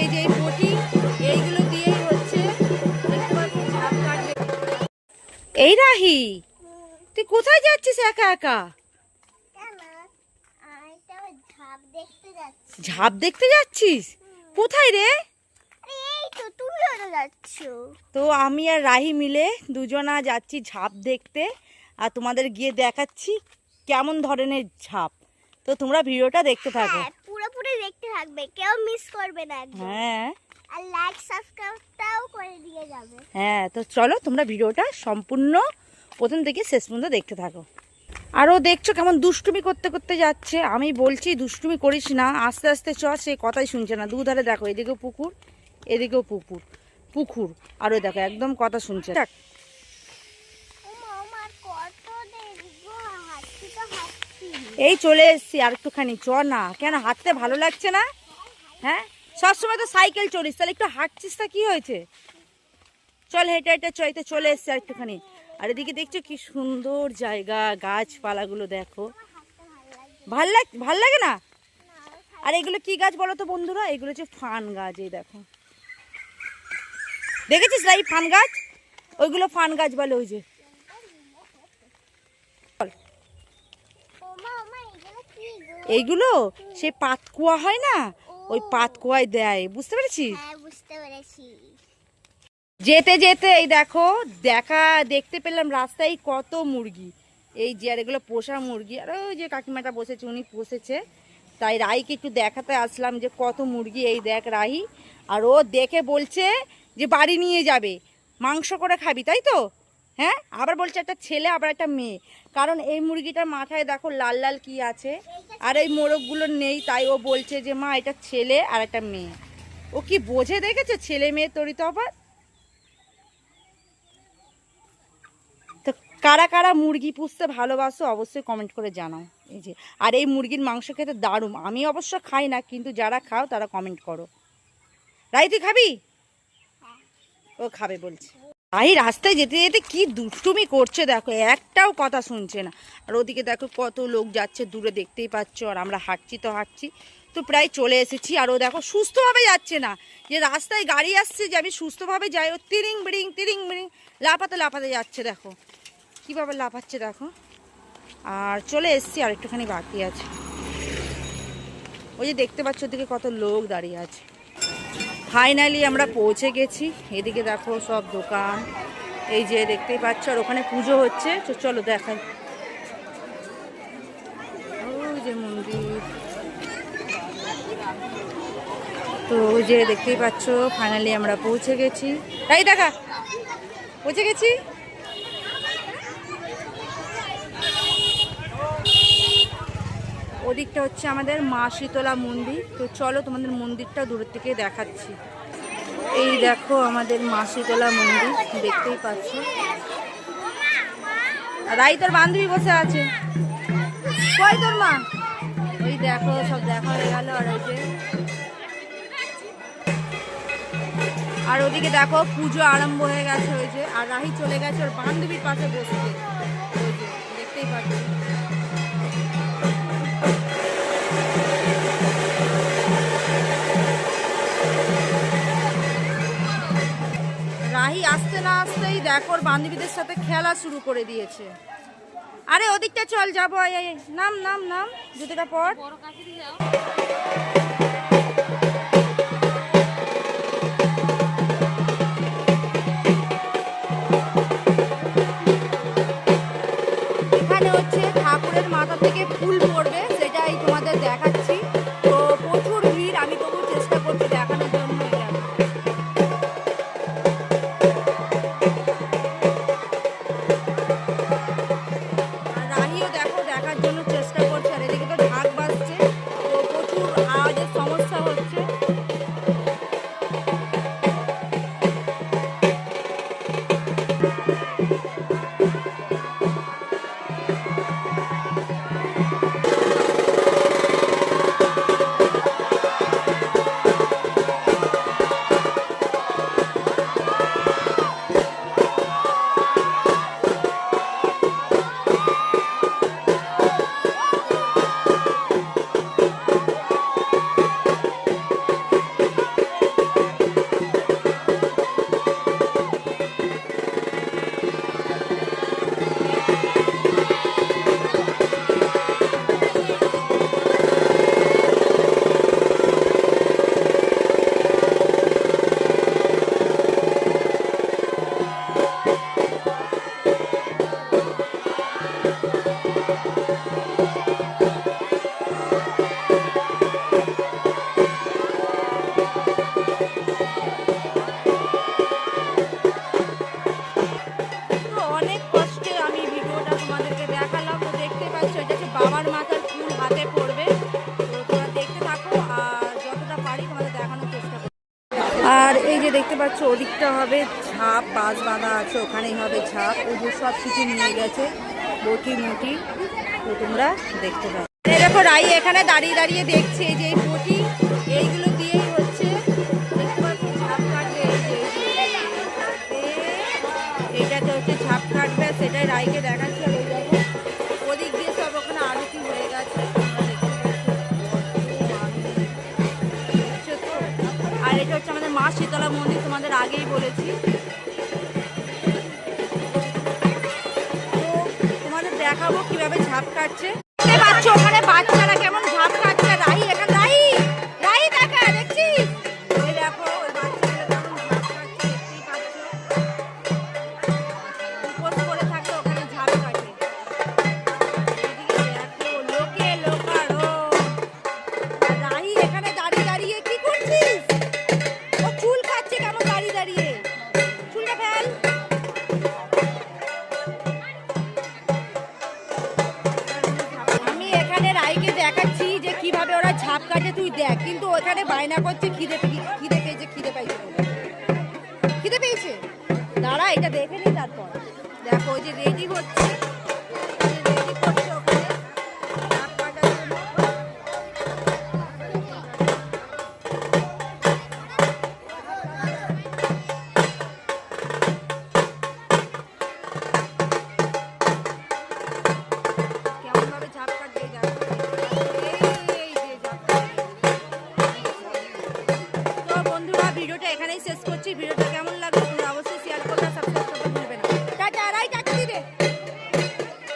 এই যে বটি, এইগুলো দিয়েই হচ্ছে এই রাহি, তুই কোথায় যাচ্ছিস একা একা? ঝাপ দেখতে যাচ্ছিস? কোথায় রে? তো আমি আর রাহি মিলে দুজনা যাচ্ছি ঝাঁপ দেখতে, আর তোমাদের গিয়ে দেখাচ্ছি কেমন ধরনের ঝাঁপ। তো তোমরা ভিডিওটা দেখতে থাকো। পুরোপুরি দেখতে থাকবে কেউ মিস করবে না একদম হ্যাঁ। আর লাইক সাবস্ক্রাইবটাও করে দিয়ে যাবে। হ্যাঁ তো চলো তোমরা ভিডিওটা সম্পূর্ণ প্রথম থেকে শেষ পর্যন্ত দেখতে থাকো। আরও দেখছ কেমন দুষ্টুমি করতে করতে যাচ্ছে। আমি বলছি দুষ্টুমি করিস না আস্তে আস্তে চ সে কথাই শুনছে না। দুধারে দেখো এদিকেও পুকুর এদিকেও পুকুর পুকুর। আরও দেখো একদম কথা শুনছে দেখ, ওমা আমার কত দেরি গো হাঁটছি তো হাঁটছি এই চলে এসছি আর একটুখানি। চ না, কেন হাঁটতে ভালো লাগছে না? হ্যাঁ? সবসময় তো সাইকেল চলিস তাহলে একটু হাঁটছিস তা কি হয়েছে? চল হেঁটে হেঁটে চইতে চলে এসছি আর একটুখানি। আর এদিকে দেখছ কি সুন্দর জায়গা, গাছপালাগুলো দেখো। ভালো লাগ, ভালো লাগে না? আর এগুলো কি গাছ বলো তো বন্ধুরা? এগুলো হচ্ছে ফান গাছ, এই দেখো। দেখেছিস রাই ফান গাছ? ওইগুলো ফান গাছ বলে ওই যে ওমা ওমা এগুলো কি গো এইগুলো সে পাতকুয়া হয় না? ওই পাতকুয়ায় দেয় বুঝতে পেরেছিস? হ্যাঁ বুঝতে পেরেছি। যেতে যেতে এই দেখো দেখা দেখতে পেলাম রাস্তায় কত মুরগি। এই যে আর এগুলো পোষা মুরগি। আর ওই যে কাকিমাটা বসেছে উনি পোষেছে। তাই রাইকে একটু দেখাতে আসলাম যে কত মুরগি। এই দেখ রাহি। আর ও দেখে বলছে যে বাড়ি নিয়ে যাবে। মাংস করে খাবি তাই তো? হ্যাঁ? আবার বলছে একটা ছেলে আবার একটা মেয়ে। কারণ এই মুরগিটার মাথায় দেখো লাল লাল কি আছে? আর এই মোরগগুলো নেই তাই ও বলছে যে মা এটা ছেলে আর একটা মেয়ে। ও কি বোঝে দেখেছ? ছেলে মেয়ে তরি তো আবার। তো কারা কারা মুরগি পুষতে ভালোবাসো অবশ্যই কমেন্ট করে জানাও। এই যে আর এই মুরগির মাংস খেতে দারুণ। আমি অবশ্য খাই না কিন্তু যারা খাও তারা কমেন্ট করো। রাই তুই খাবি ও খাবে বলছে। রাই রাস্তায় যেতে যেতে কি দুষ্টুমি করছে দেখো, একটাও কথা শুনছে না। আর ওদিকে দেখো কত লোক যাচ্ছে, দূরে দেখতেই পাচ্ছ, আর আমরা হাঁটছি তো হাঁটছি। তো প্রায় চলে এসেছি, আর ও দেখো সুস্থভাবে যাচ্ছে না। যে রাস্তায় গাড়ি আসছে যে আমি সুস্থভাবে যাই, ও তিরিং বিড়িং তিরিং বিড়িং লাফাতে লাফাতে যাচ্ছে দেখো। কীভাবে লাফাচ্ছে দেখো? আর চলে এসছি, আর একটুখানি বাকি আছে। ওই যে দেখতে পাচ্ছ ওদিকে কত লোক দাঁড়িয়ে আছে। ফাইনালি আমরা পৌঁছে গেছি। এদিকে দেখো সব দোকান। এই যে দেখতেই পাচ্ছ, আর ওখানে পুজো হচ্ছে। তো চলো দেখাই। যে মন্দির। তো ওই যে দেখতেই পাচ্ছ, ফাইনালি আমরা পৌঁছে গেছি। তাই দেখা, পৌঁছে গেছি? ওদিকটা হচ্ছে আমাদের মা শীতলা মন্দির। তো চলো তোমাদের মন্দিরটা দূরের থেকে দেখাচ্ছি। এই দেখো আমাদের মা শীতলা মন্দির, দেখতেই পাচ্ছ। রাই তোর বান্ধবী বসে আছে। কই তোর মা? ওই দেখো, সব দেখা হয়ে গেল আর ওই যে। আর ওদিকে দেখো, পুজো আরম্ভ হয়ে গেছে ওই যে। আর রাহি চলে গেছে ওর বান্ধবীর পাশে বসতে। দেখতেই পাচ্ছ। আসতে না আসতেই দেখো বান্ধবীদের সাথে খেলা শুরু করে দিয়েছে। আরে ওদিকটা চল, যাব নাম নাম নাম, জুতোটা পর। আর এই যে দেখতে পাচ্ছ, ওদিকটা হবে ছাপ বাস বাঁধা আছে, ওখানেই হবে ছাপ। ওই সব কিছু নিয়ে গেছে, বটি মুটি, তো তোমরা দেখতে পাচ্ছ দেখো, রাই এখানে দাঁড়িয়ে দাঁড়িয়ে দেখছে যে এই শীতলা মন্দির তোমাদের আগেই বলেছি। তোমাদের দেখাবো কীভাবে ঝাপ কাটছে। ওখানে বাচ্চারা কেমন এখানে রাইকে দেখাচ্ছি যে কীভাবে ওরা ছাপ কাটে, তুই দেখ। কিন্তু ওখানে বায়না করছে, খিদে খিদে পেয়েছে, খিদে পাইছে খিদে পেয়েছে? দাঁড়া, এটা দেখে নি তারপর। দেখো, ওই যে রেডি হচ্ছে।